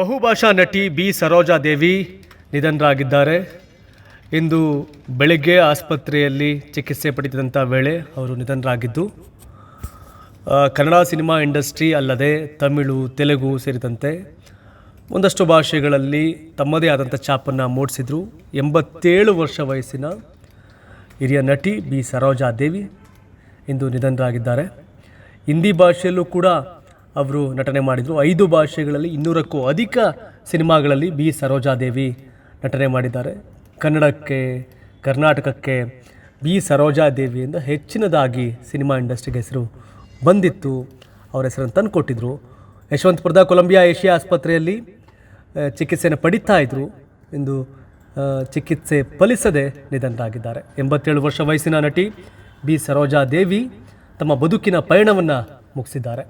ಬಹುಭಾಷಾ ನಟಿ ಬಿ. ಸರೋಜಾದೇವಿ ನಿಧನರಾಗಿದ್ದಾರೆ. ಇಂದು ಬೆಳಗ್ಗೆ ಆಸ್ಪತ್ರೆಯಲ್ಲಿ ಚಿಕಿತ್ಸೆ ಪಡೆದಿದ್ದಂಥ ವೇಳೆ ಅವರು ನಿಧನರಾಗಿದ್ದು ಕನ್ನಡ ಸಿನಿಮಾ ಇಂಡಸ್ಟ್ರಿ ಅಲ್ಲದೆ ತಮಿಳು, ತೆಲುಗು ಸೇರಿದಂತೆ ಒಂದಷ್ಟು ಭಾಷೆಗಳಲ್ಲಿ ತಮ್ಮದೇ ಆದಂಥ ಛಾಪನ್ನು ಮೂಡಿಸಿದರು. ಎಂಬತ್ತೇಳು ವರ್ಷ ವಯಸ್ಸಿನ ಹಿರಿಯ ನಟಿ ಬಿ. ಸರೋಜಾದೇವಿ ಇಂದು ನಿಧನರಾಗಿದ್ದಾರೆ. ಹಿಂದಿ ಭಾಷೆಯಲ್ಲೂ ಕೂಡ ಅವರು ನಟನೆ ಮಾಡಿದರು. ಐದು ಭಾಷೆಗಳಲ್ಲಿ ಇನ್ನೂರಕ್ಕೂ ಅಧಿಕ ಸಿನಿಮಾಗಳಲ್ಲಿ ಬಿ. ಸರೋಜಾದೇವಿ ನಟನೆ ಮಾಡಿದ್ದಾರೆ. ಕನ್ನಡಕ್ಕೆ, ಕರ್ನಾಟಕಕ್ಕೆ ಬಿ. ಸರೋಜಾದೇವಿಯಿಂದ ಹೆಚ್ಚಿನದಾಗಿ ಸಿನಿಮಾ ಇಂಡಸ್ಟ್ರಿಗೆ ಹೆಸರು ಬಂದಿತ್ತು. ಅವರ ಹೆಸರನ್ನು ತಂದು ಕೊಟ್ಟಿದ್ದರು ಯಶವಂತಪುರದ ಕೊಲಂಬಿಯಾ ಏಷ್ಯಾ ಆಸ್ಪತ್ರೆಯಲ್ಲಿ ಚಿಕಿತ್ಸೆಯನ್ನು ಪಡಿತಾ ಇದ್ದರು ಎಂದು ಚಿಕಿತ್ಸೆ ಫಲಿಸದೆ ನಿಧನರಾಗಿದ್ದಾರೆ. ಎಂಬತ್ತೇಳು ವರ್ಷ ವಯಸ್ಸಿನ ನಟಿ ಬಿ. ಸರೋಜಾ ದೇವಿ ತಮ್ಮ ಬದುಕಿನ ಪಯಣವನ್ನು ಮುಗಿಸಿದ್ದಾರೆ.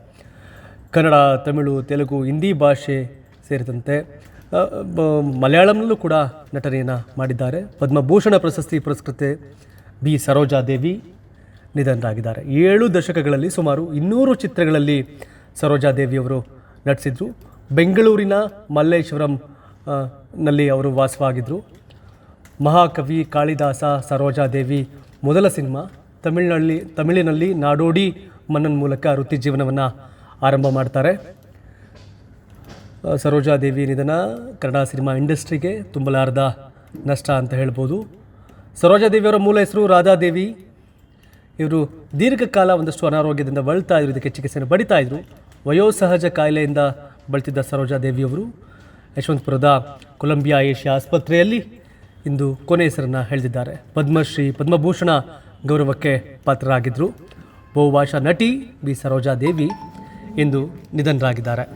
ಕನ್ನಡ, ತಮಿಳು, ತೆಲುಗು, ಹಿಂದಿ ಭಾಷೆ ಸೇರಿದಂತೆ ಮಲಯಾಳಂನಲ್ಲೂ ಕೂಡ ನಟನೆಯನ್ನು ಮಾಡಿದ್ದಾರೆ. ಪದ್ಮಭೂಷಣ ಪ್ರಶಸ್ತಿ ಪುರಸ್ಕೃತೆ ಬಿ. ಸರೋಜಾದೇವಿ ನಿಧನರಾಗಿದ್ದಾರೆ. ಏಳು ದಶಕಗಳಲ್ಲಿ ಸುಮಾರು ಇನ್ನೂರು ಚಿತ್ರಗಳಲ್ಲಿ ಸರೋಜಾ ನಟಿಸಿದರು ನಟಿಸಿದ್ರು. ಬೆಂಗಳೂರಿನ ಮಲ್ಲೇಶ್ವರಂ ನಲ್ಲಿ ಅವರು ವಾಸವಾಗಿದ್ದರು ಮಹಾಕವಿ ಕಾಳಿದಾಸ ಸರೋಜಾದೇವಿ ಮೊದಲ ಸಿನಿಮಾ. ತಮಿಳಿನಲ್ಲಿ ತಮಿಳಿನಲ್ಲಿ ನಾಡೋಡಿ ಮನ್ನನ್ ಮೂಲಕ ವೃತ್ತಿ ಜೀವನವನ್ನು ಆರಂಭ ಮಾಡ್ತಾರೆ. ಸರೋಜಾದೇವಿ ನಿಧನ ಕನ್ನಡ ಸಿನಿಮಾ ಇಂಡಸ್ಟ್ರಿಗೆ ತುಂಬಲಾರದ ನಷ್ಟ ಅಂತ ಹೇಳ್ಬೋದು. ಸರೋಜಾದೇವಿಯವರ ಮೂಲ ಹೆಸರು ರಾಧಾದೇವಿ ಇವರು ದೀರ್ಘಕಾಲ ಒಂದಷ್ಟು ಅನಾರೋಗ್ಯದಿಂದ ಬಳಲ್ತಾ ಇದ್ರು, ಇದಕ್ಕೆ ಚಿಕಿತ್ಸೆಯನ್ನು ಬಡಿತಾ ಇದ್ರು. ವಯೋಸಹಜ ಕಾಯಿಲೆಯಿಂದ ಬಳಲ್ತಿದ್ದ ಸರೋಜಾದೇವಿಯವರು ಯಶವಂತಪುರದ ಕೊಲಂಬಿಯಾ ಏಷ್ಯಾ ಆಸ್ಪತ್ರೆಯಲ್ಲಿ ಇಂದು ಕೊನೆ ಹೆಸರನ್ನು ಹೇಳಿದ್ದಾರೆ ಪದ್ಮಶ್ರೀ ಪದ್ಮಭೂಷಣ ಗೌರವಕ್ಕೆ ಪಾತ್ರರಾಗಿದ್ದರು ಬಹುಭಾಷಾ ನಟಿ ಬಿ ಸರೋಜಾದೇವಿ ಇಂದು ನಿಧನರಾಗಿದ್ದಾರೆ.